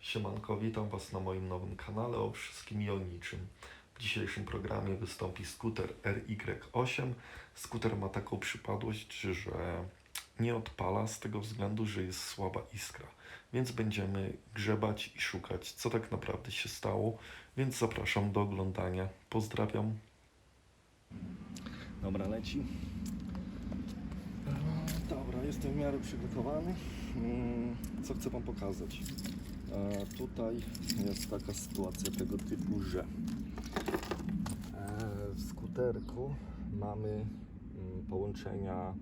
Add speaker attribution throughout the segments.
Speaker 1: Siemanko, witam Was na moim nowym kanale o wszystkim i o niczym. W dzisiejszym programie wystąpi skuter RY8. Skuter ma taką przypadłość, że nie odpala z tego względu, że jest słaba iskra. Więc będziemy grzebać i szukać, co tak naprawdę się stało. Więc zapraszam do oglądania. Pozdrawiam.
Speaker 2: Dobra, leci. E, Dobra, jestem w miarę przygotowany. Mm, Co chcę Wam pokazać? Tutaj jest taka sytuacja tego typu, że e, w skuterku mamy mm, połączenia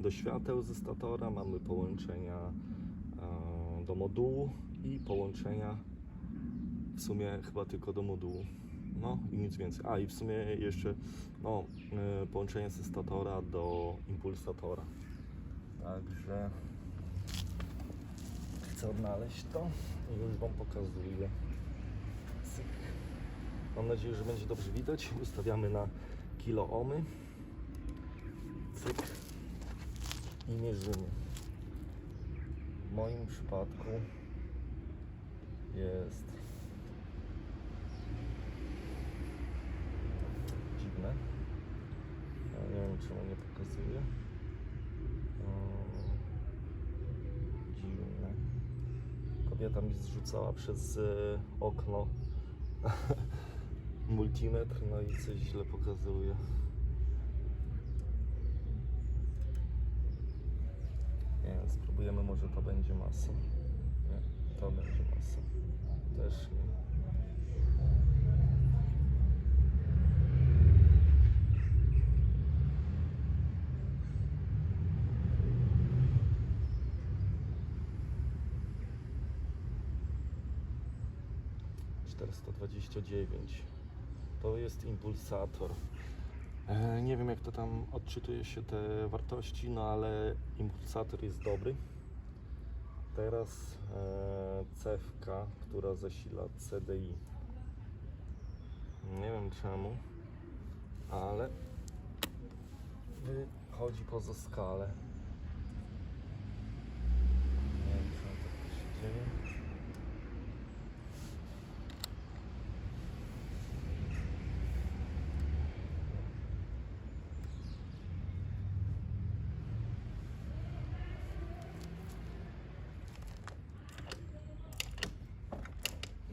Speaker 2: do świateł ze statora, mamy połączenia e, do modułu i połączenia w sumie chyba tylko do modułu. No i nic więcej. A i w sumie jeszcze no, y, połączenie ze statora do impulsatora. Także chcę odnaleźć to i już Wam pokazuję. Cyk. Mam nadzieję, że będzie dobrze widać. Ustawiamy na kilo ohmy. Cyk. I mierzymy. W moim przypadku jest dziwne. Ja nie wiem czemu nie pokazuje. O, dziwne. Kobieta mi zrzucała przez e, okno multimetr, no i coś źle pokazuje. Nie spróbujemy, może to będzie masa. Nie, to będzie masa. Też nie. Czterysta dwadzieścia dziewięć. To jest impulsator. E, nie wiem jak to tam odczytuje się te wartości, no ale impulsator jest dobry. Teraz e, cewka, która zasila CDI. Nie wiem czemu, ale wychodzi poza skalę. Nie wiem czemu tak się dzieje.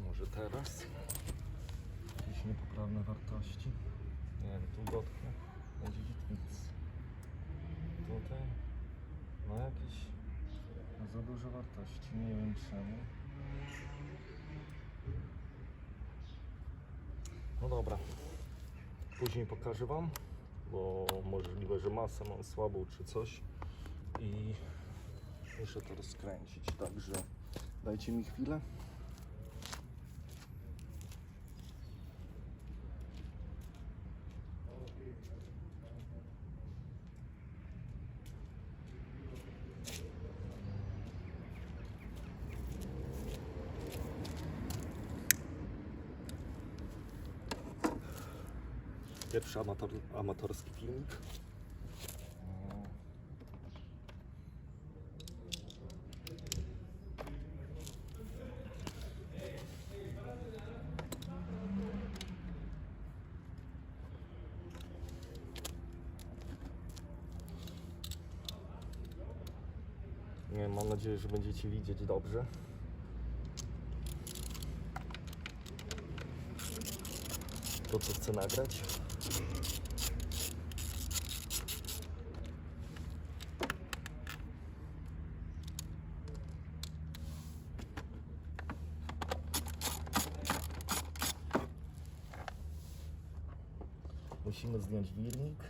Speaker 2: Może teraz? Jakieś wartości. Nie wiem, tu dotknę. Będzie nic. Tutaj. No jakieś za duże wartości. Nie wiem czemu. No dobra. Później pokażę Wam, bo możliwe, że masę mam słabą czy coś i muszę to rozkręcić. Także dajcie mi chwilę. Pierwszy amator, amatorski filmik. Nie mam nadzieję, że będziecie widzieć dobrze. To, co chcę nagrać. Musimy zdjąć wirnik.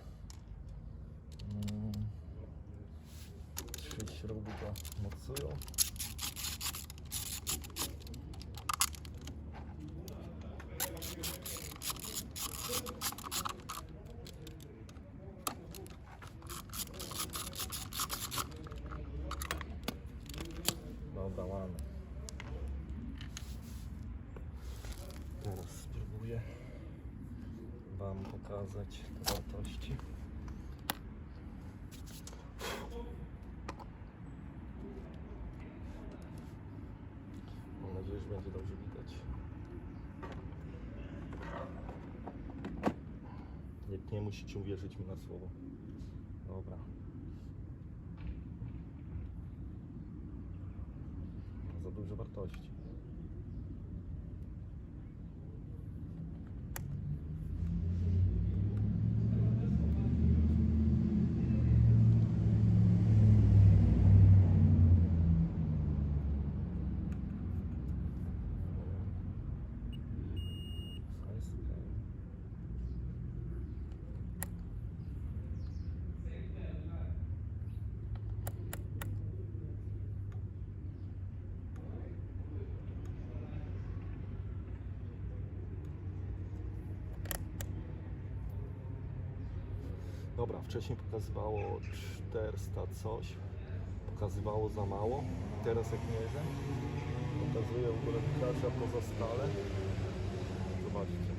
Speaker 2: Nie musicie uwierzyć mi na słowo. Dobra. Za duże wartości. Size, okej. Dobra, wcześniej pokazywało 400 coś, pokazywało za mało. Teraz jak nie pokazuje w ogóle wykracza poza skalę. Zobaczcie.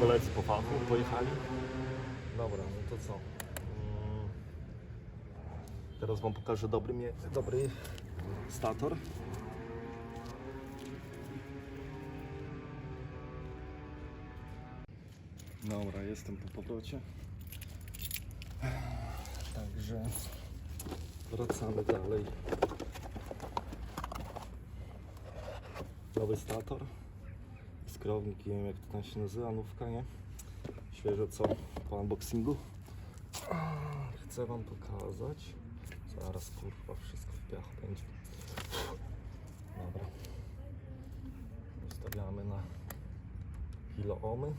Speaker 2: Koledzy po fachu pojechali. Dobra, no to co? Mm. Teraz wam pokażę dobry, dobry stator. Dobra, jestem po powrocie. Także wracamy dalej. Nowy stator. Skrownik, nie wiem jak to tam się nazywa, nówka, nie? Świeżo co po unboxingu. Chcę wam pokazać. Zaraz kurwa wszystko w piachu będzie. Dobra. Ustawiamy na kiloomy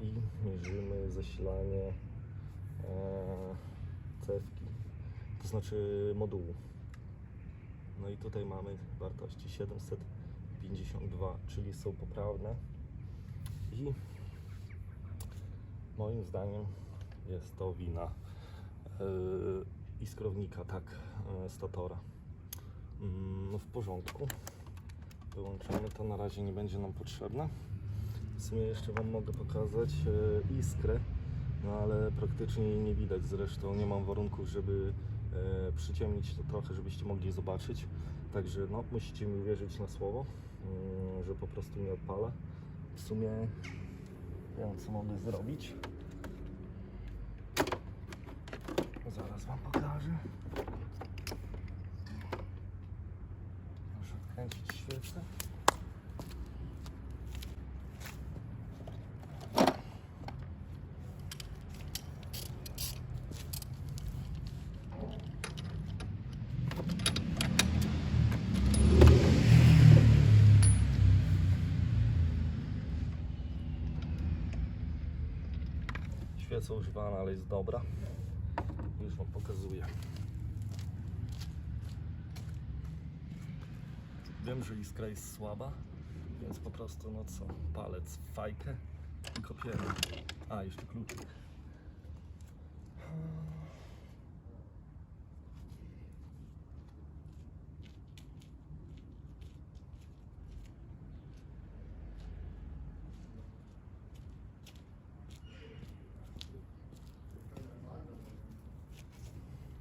Speaker 2: i mierzymy zasilanie e, cewki, to znaczy modułu. No i tutaj mamy wartości 752, czyli są poprawne i moim zdaniem jest to wina yy, iskrownika, tak, yy, statora. Mm, No w porządku. Wyłączamy to, na razie nie będzie nam potrzebne. W sumie jeszcze Wam mogę pokazać yy, iskrę, no ale praktycznie jej nie widać. Zresztą nie mam warunków, żeby yy, przyciemnić to trochę, żebyście mogli zobaczyć. Także no, musicie mi uwierzyć na słowo, yy, że po prostu nie odpala. W sumie wiem co mogę zrobić. Zaraz Wam pokażę. Muszę odkręcić świecę. Świeca używana, ale jest dobra. Już Wam pokazuję. Wiem, że iskra jest słaba, więc po prostu no co, palec w fajkę i kopiemy. A, jeszcze kluczyk.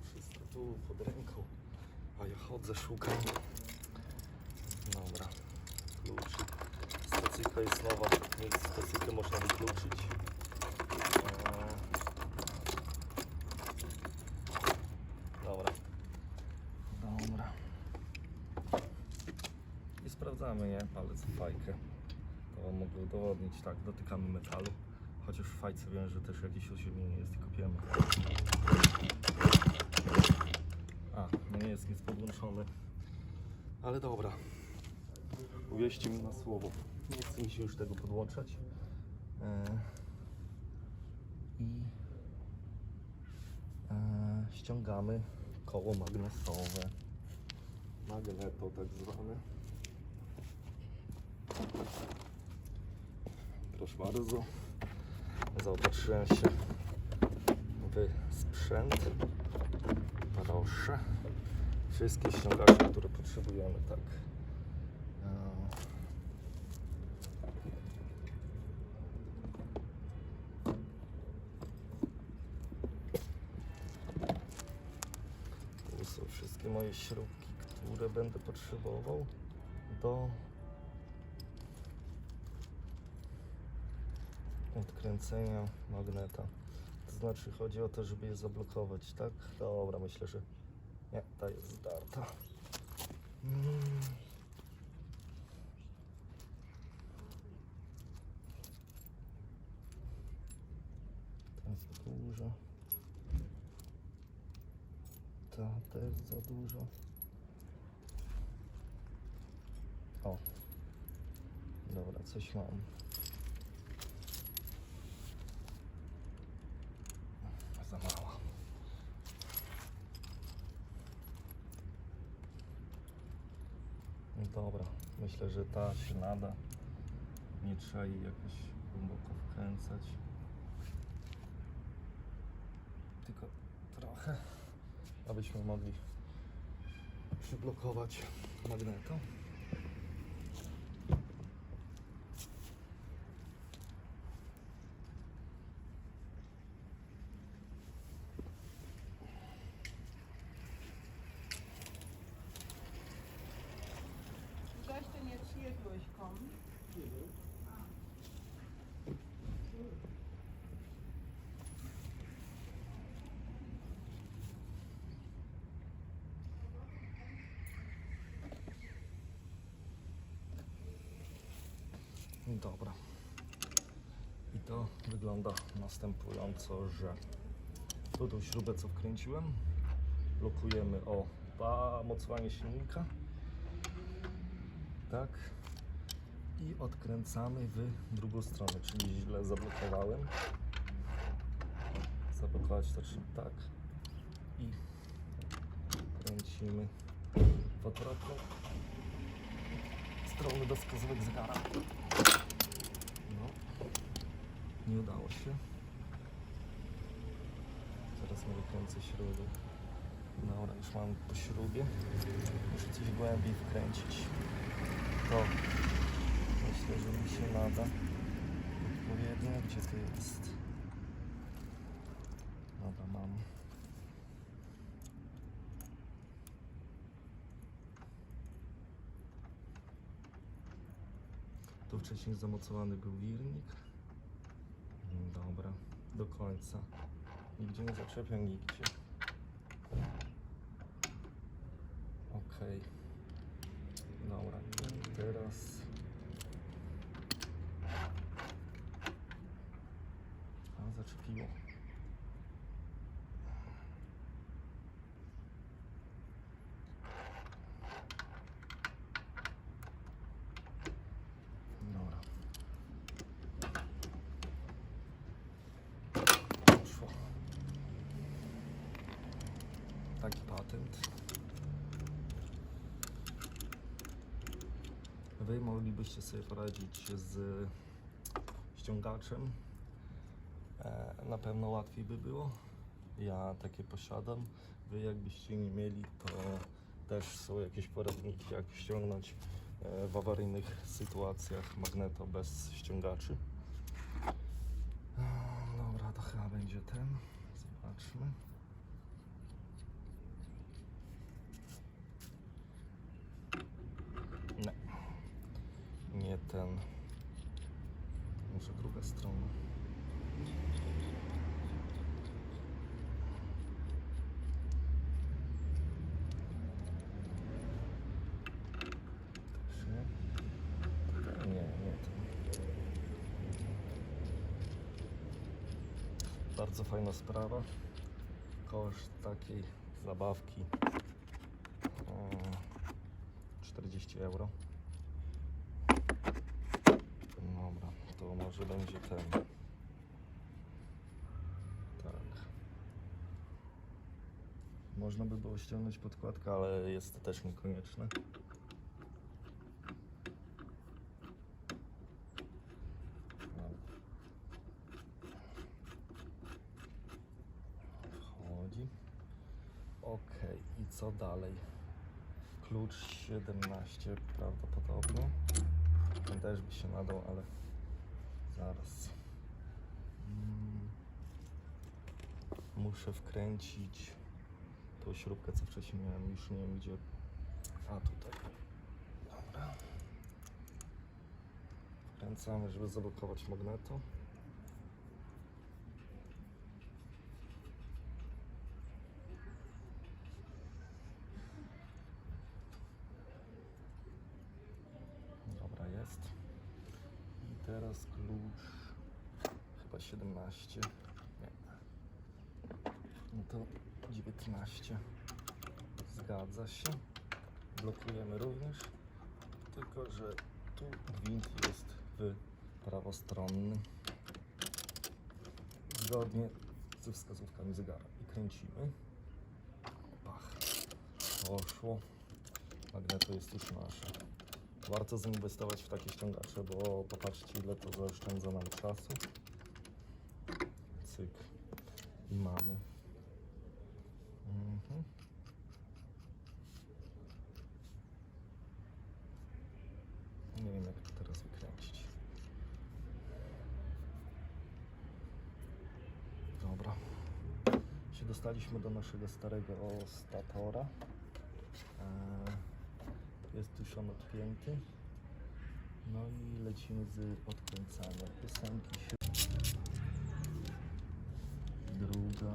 Speaker 2: Wszystko tu pod ręką, a ja chodzę, szukam. Dobra, kluczyk. Stacyjka jest nowa, więc stacyjkę można wykluczyć. Eee. Dobra. Dobra. I sprawdzamy, nie? Palec w fajkę. To wam mogę udowodnić. Tak, dotykamy metalu. Chociaż w fajce wiem, że też jakieś osiemnienie jest i kopiemy. A, no nie jest nic podłączony. Ale dobra. Uwierzcie mi na słowo. Nie chce mi się już tego podłączać. E, I e, ściągamy koło magnesowe. Magneto tak zwane. Proszę bardzo. Zaopatrzyłem się w sprzęt. proszę. Wszystkie ściągacze, które potrzebujemy, tak. E, Tu są wszystkie moje śrubki, które będę potrzebował do odkręcenia magneta. To znaczy chodzi o to, żeby je zablokować, tak? Dobra, myślę, że nie, ta jest zdarta. Mm. Ta jest duża. Ta też za dużo. O. Dobra, coś mam. Za mała. No Dobra, myślę, że ta się nada. Nie trzeba jej jakoś głęboko wkręcać. Tylko trochę, abyśmy mogli przyblokować magneto. Dobra. I to wygląda następująco, że tu tą śrubę co wkręciłem blokujemy o pa- mocowanie silnika. Tak. I odkręcamy w drugą stronę, czyli źle zablokowałem. Zablokować to tak. I kręcimy w odwrotną stronę do wskazówek zegara nie udało się. Teraz nie wykręcę śruby. Dobra, już mam po śrubie. Muszę coś głębiej wkręcić. To myślę, że mi się nada. Odpowiednio, gdzie to jest? Dobra, mam. Tu wcześniej zamocowany był wirnik. Końca. Nigdzie nie zaczepiam, nigdzie. Okej. Dobra, i teraz... A, zaczepiło. Dobra. Poszło. Taki patent. Wy moglibyście sobie poradzić z ściągaczem. E, na pewno łatwiej by było. Ja takie posiadam. Wy jakbyście nie mieli, to też są jakieś poradniki, jak ściągnąć e, w awaryjnych sytuacjach magneto bez ściągaczy. E, Dobra, to chyba będzie ten. Zobaczmy. Nie. Nie ten. Może druga strona. Też nie. Nie, nie ten. Bardzo fajna sprawa. Koszt takiej zabawki o, 40 euro. Dobra, to może będzie ten. Tak. Można by było ściągnąć podkładkę, ale jest to też niekonieczne. Wchodzi. Ok, i co dalej? Klucz 17 prawdopodobnie. Ten też by się nadał, ale zaraz. Mm. Muszę wkręcić tą śrubkę, co wcześniej miałem. Już nie wiem gdzie. A tutaj. Dobra. Wkręcamy, żeby zablokować magneto. 18. Nie. No to 19. Zgadza się. Blokujemy również. Tylko, że tu gwint jest w prawostronny. Zgodnie ze wskazówkami zegara. I kręcimy. Pach. Poszło. Magneto jest już nasze. Warto zainwestować w takie ściągacze, bo popatrzcie ile to zaoszczędza nam czasu. Cyk. I mamy. Mhm. Nie wiem jak to teraz wykręcić. Dobra. Się dostaliśmy do naszego starego statora. Eee, jest już on odpięty. No i lecimy z odkręcaniem. Się. Druga.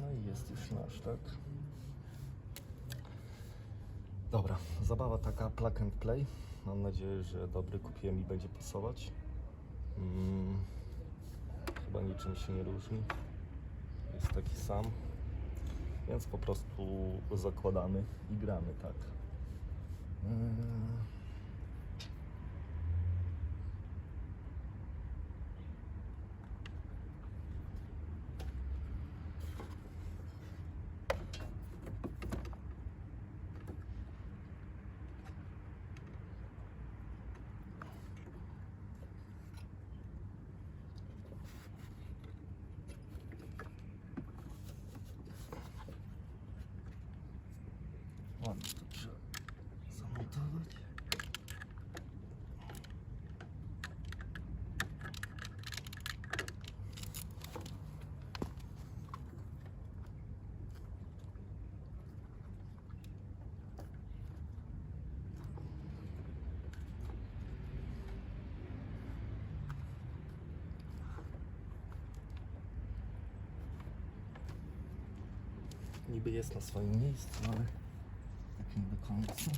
Speaker 2: No i jest już nasz, tak? Dobra, zabawa taka plug and play. Mam nadzieję, że dobry kupiłem i będzie pasować. Mm, niczym się nie różni. Jest taki sam. Więc po prostu zakładamy i gramy, tak. Mm. Ładnie to trzeba zamontować. Niby jest na swoim miejscu, ale do końca.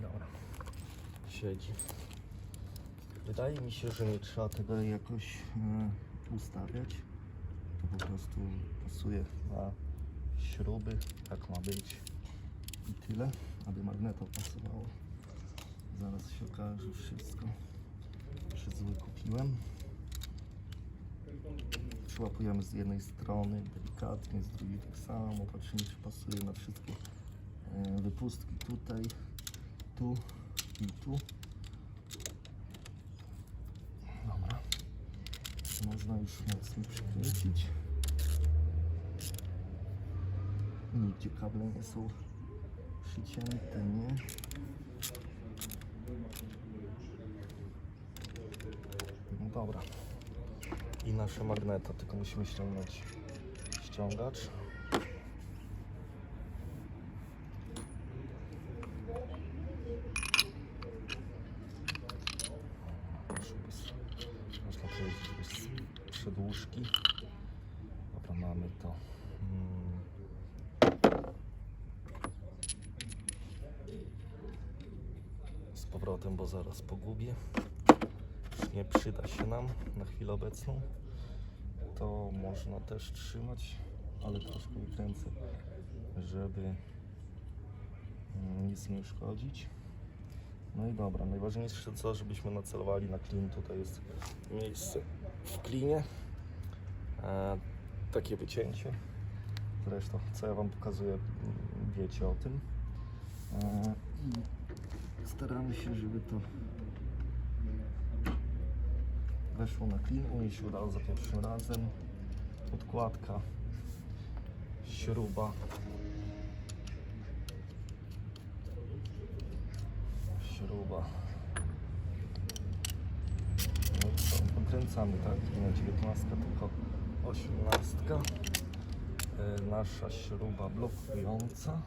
Speaker 2: Dobra, siedzi. Wydaje mi się, że nie trzeba tego jakoś e, ustawiać. Po prostu pasuje na śruby, tak ma być i tyle, aby magneto pasowało. Zaraz się okaże wszystko, że zły kupiłem. Przyłapujemy z jednej strony delikatnie, z drugiej tak samo, patrzymy czy pasuje na wszystkie e, wypustki tutaj, tu i tu. Dobra. Można już mocno przykręcić. Nigdzie kable nie są przycięte, nie? No dobra. I nasze magneto, tylko musimy ściągnąć ściągacz. Proszę bez, można powiedzieć bez przedłużki. Dobra, mamy to. Mm. Z powrotem, bo zaraz pogubię. nie przyda się nam na obecną, to można też trzymać, ale troszkę wykręcę, żeby mm, nic nie uszkodzić. No i dobra, najważniejsze co, żebyśmy nacelowali na klin. Tutaj jest miejsce w klinie. E, takie wycięcie. Zresztą, co ja Wam pokazuję, wiecie o tym. E, staramy się, żeby to weszło na. U mnie się udało za pierwszym razem. Podkładka, śruba. Śruba. No i co, pokręcamy, tak? Nie 19, tylko 18. E, Nasza śruba blokująca.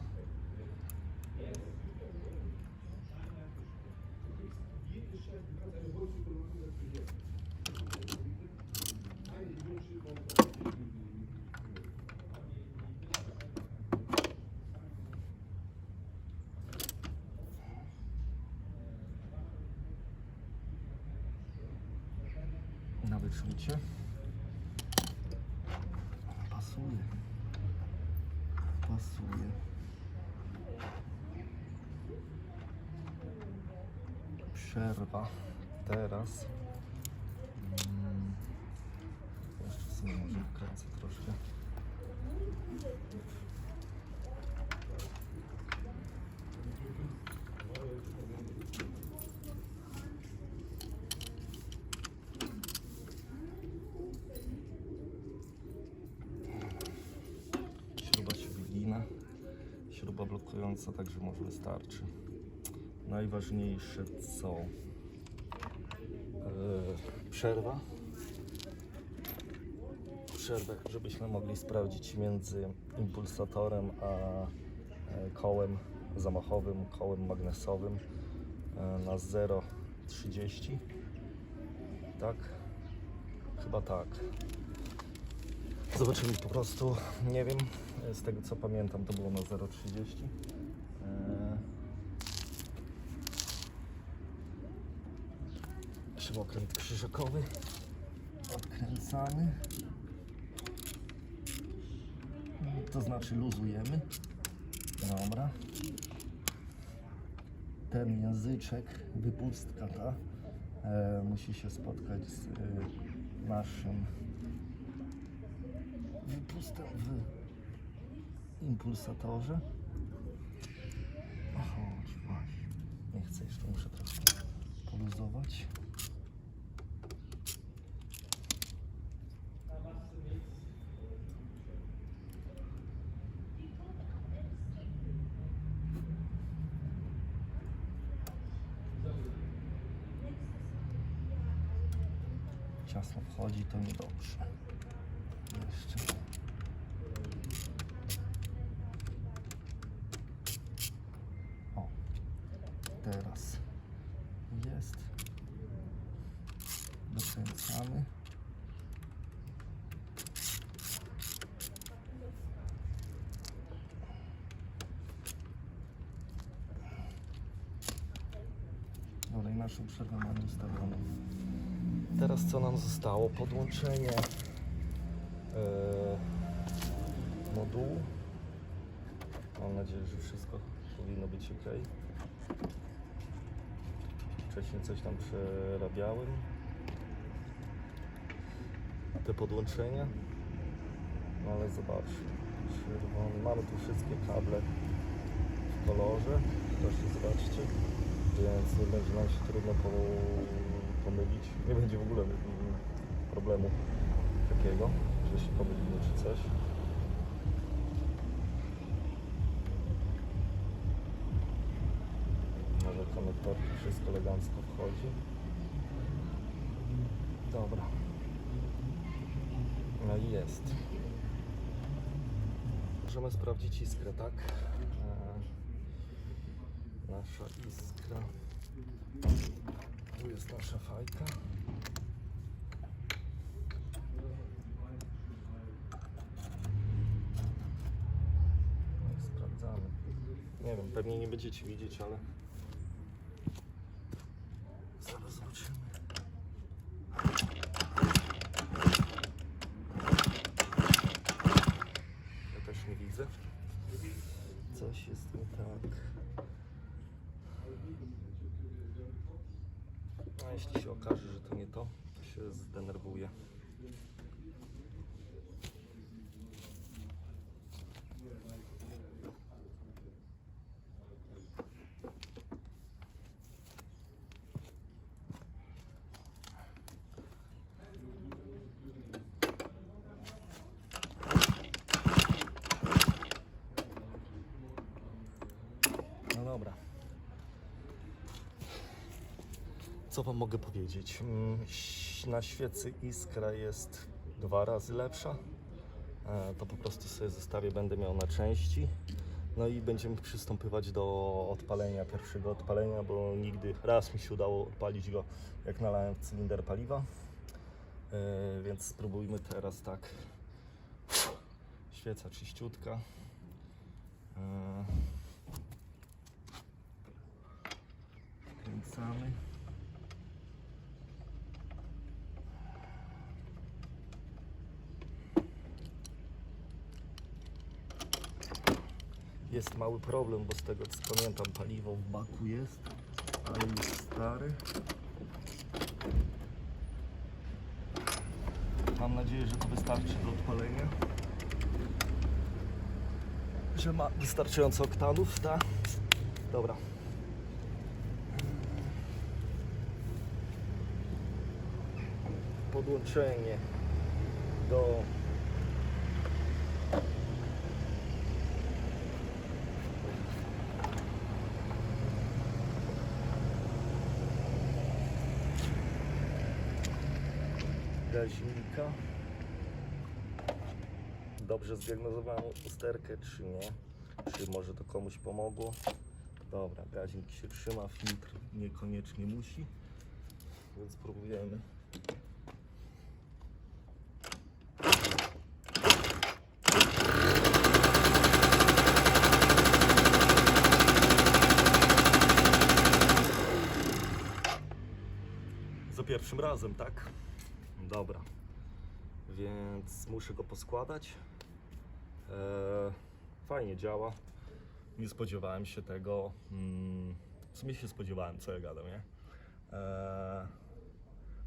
Speaker 2: Na wyczucie. Pasuje. Pasuje. Przerwa. Teraz. Mm, Jeszcze sobie może wkręcę troszkę. Śruba się wygina. Śruba blokująca, także może wystarczy. Najważniejsze co? Eee, przerwa. Przerwę, żebyśmy mogli sprawdzić między impulsatorem a e, kołem zamachowym, kołem magnesowym e, na 0,30. Tak? Chyba tak. Zobaczymy po prostu, nie wiem, z tego co pamiętam to było na 0,30. Eee. Śrubokręt krzyżakowy odkręcamy. To znaczy luzujemy. Dobra. Ten języczek, wypustka ta, e, musi się spotkać z e, naszym wypustem w impulsatorze. O, Chodź, właśnie. Nie chcę, jeszcze muszę troszkę poluzować. Ciasno wchodzi, to niedobrze. Jeszcze. O, teraz jest. Dokręcamy. Dobra, i naszą przerwę mamy ustawioną. Teraz co nam zostało? Podłączenie e, modułu. Mam nadzieję, że wszystko powinno być ok. Wcześniej coś tam przerabiałem. Te podłączenia. No ale zobacz. Czerwony. Mamy tu wszystkie kable w kolorze. Proszę zobaczcie. Więc nie będzie nam się trudno po, pomylić. Nie będzie w ogóle problemu takiego, że się pomylimy czy coś. Może konektorki, wszystko elegancko wchodzi. Dobra. No i jest. Możemy sprawdzić iskrę, tak? Nasza iskra. Tu jest nasza fajka. No i sprawdzamy. Nie wiem, pewnie nie będziecie widzieć, ale zaraz zobaczymy. się zdenerwuje. No dobra. Co Wam mogę powiedzieć? Mm, Na świecy iskra jest dwa razy lepsza. E, To po prostu sobie zostawię, będę miał na części. No i będziemy przystępować do odpalenia, pierwszego odpalenia, bo nigdy raz mi się udało odpalić go, jak nalałem w cylinder paliwa. E, Więc spróbujmy teraz tak. Świeca czyściutka. E, Kręcamy. Jest mały problem, bo z tego co pamiętam paliwo w baku jest, ale jest stary. Mam nadzieję, że to wystarczy do odpalenia. Że ma wystarczająco oktanów, tak? Dobra. Podłączenie do gaźnika. Dobrze zdiagnozowałem usterkę, czy nie? Czy może to komuś pomogło? Dobra, gaźnik się trzyma, filtr niekoniecznie musi, więc spróbujemy. Za pierwszym razem, tak? Dobra. Więc muszę go poskładać. Eee, fajnie działa. Nie spodziewałem się tego. Mm, w sumie się spodziewałem, co ja gadam, nie? Eee,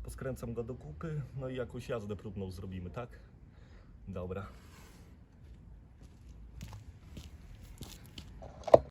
Speaker 2: poskręcam go do kupy, no i jakąś jazdę próbną zrobimy, tak? Dobra.